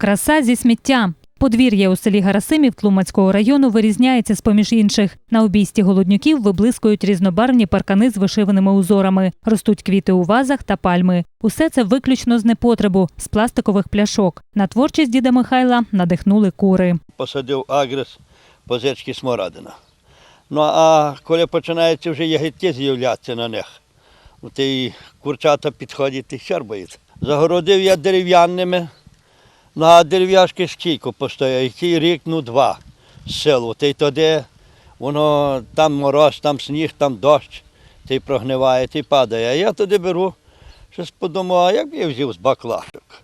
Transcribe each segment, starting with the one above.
Краса зі сміття. Подвір'я у селі Гарасимів Тлумацького району вирізняється з поміж інших. На обійсті голоднюків виблискують різнобарвні паркани з вишиваними узорами, ростуть квіти у вазах та пальми. Усе це виключно з непотребу, з пластикових пляшок. На творчість діда Михайла надихнули кури. посадив агрес, позички смородина. Ну а коли починаються вже ягідки з'являтися на них, то курчата підходять і щербають. Загородив я дерев'яними, ну а дерев'яшки скільки постояв, який рік, ну два. Та й тоді воно там мороз, там сніг, там дощ, й прогниває, й падає. А я туди беру, щось подумав, а як я взяв з баклажок?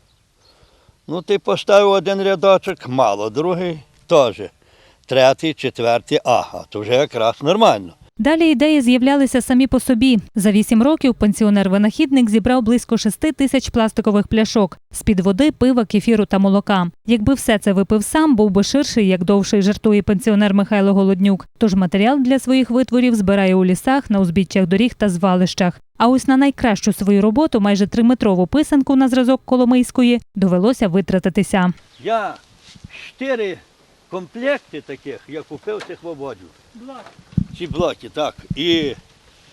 Ну, ти поставив один рядочок, мало, другий теж. Третій, четвертий, ага, то вже якраз нормально. Далі ідеї з'являлися самі по собі. За вісім років пенсіонер-винахідник зібрав близько шести тисяч пластикових пляшок з-під води, пива, кефіру та молока. Якби все це випив сам, був би ширший, як довший жартує пенсіонер Михайло Голоднюк. Тож матеріал для своїх витворів збирає у лісах, на узбіччях доріг та звалищах. А ось на найкращу свою роботу, майже триметрову писанку на зразок Коломийської, довелося витратитися. Я чотири комплекти таких, я купив цих водів. Ці блоки, так. І,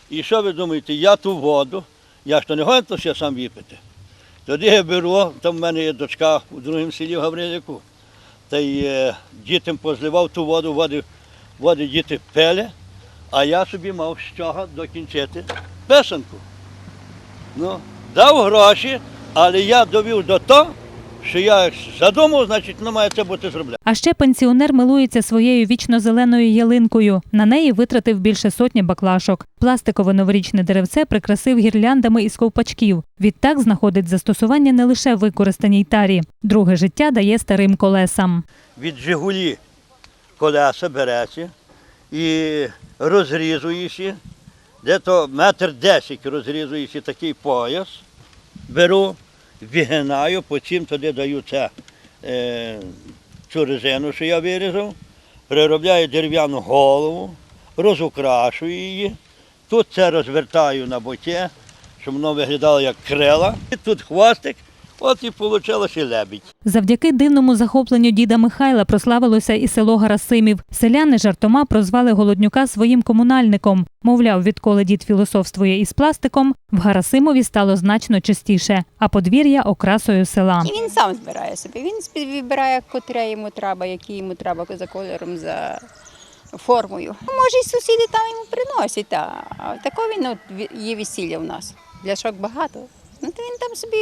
і що ви думаєте, я ту воду, я ж то не то ще сам випити. Тоді я беру, там в мене є дочка у другому селі в Гаврилику, та й е, дітям позливав ту воду, води, води діти пили, а я собі мав з чого докінчити писанку. Ну, дав гроші, але я довів до того, що я задумав, значить, ну, має це бути зроблено. А ще пенсіонер милується своєю вічно-зеленою ялинкою. На неї витратив більше сотні баклашок. Пластикове новорічне деревце прикрасив гірляндами із ковпачків. Відтак знаходить застосування не лише в використаній тарі. Друге життя дає старим колесам. Від Жигулі колеса береться і розрізуєшся, де-то метр десять розрізуєшся такий пояс, беру, вигинаю, потім туди даю це, е, цю резину, що я вирізав, переробляю дерев'яну голову, розукрашую її, тут це розвертаю на боті, щоб воно виглядало як крила, і тут хвостик, от і вийшло і лебідь. Завдяки дивному захопленню діда Михайла прославилося і село Гарасимів. Селяни жартома прозвали Голоднюка своїм комунальником. Мовляв, відколи дід філософствує із пластиком, в Гарасимові стало значно чистіше, а подвір'я окрасою села. І він сам збирає собі. Він вибирає, котре йому треба, які йому треба за кольором, за формою. Може, і сусіди там йому приносять, а тако він є весілля в нас. Пляшок багато. Ну, то він там собі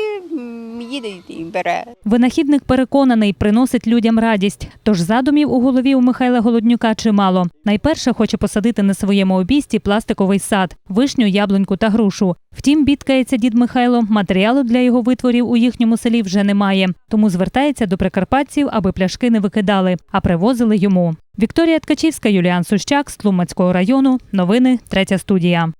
їде і бере. Винахідник переконаний, приносить людям радість. Тож задумів у голові у Михайла Голоднюка чимало. Найперше хоче посадити на своєму обійсті пластиковий сад, вишню, яблуньку та грушу. Втім, бідкається дід Михайло, матеріалу для його витворів у їхньому селі вже немає. Тому звертається до прикарпатців, аби пляшки не викидали, а привозили йому. Вікторія Ткачівська, Юліан Сущак з Тлумацького району. Новини третя студія.